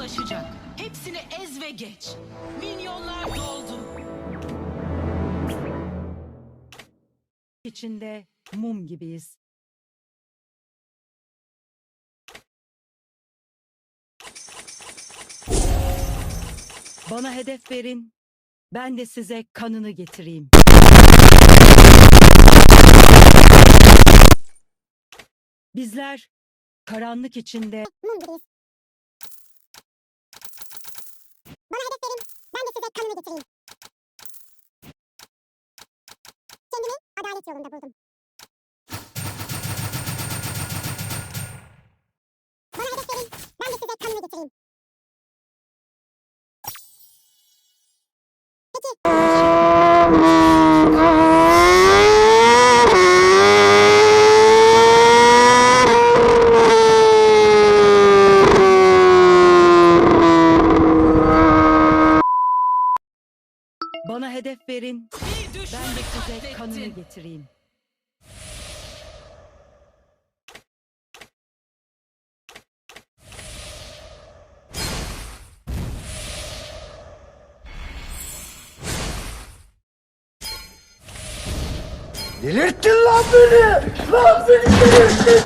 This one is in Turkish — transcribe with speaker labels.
Speaker 1: ulaşacak. Hepsini ez ve geç. Minyonlar doldu.
Speaker 2: içinde mum gibiyiz. Bana hedef verin. Ben de size kanını getireyim. Bizler karanlık içinde
Speaker 3: mum gibiyiz. Bana hedef verin, ben de size kanını getireyim. Adalet yolunda buldum. Bana hedef verin, ben de size kanını getireyim.
Speaker 2: bana hedef verin. Ben de size kanını
Speaker 1: katlettin.
Speaker 2: getireyim.
Speaker 4: Delirttin lan beni! Lan beni delirttin!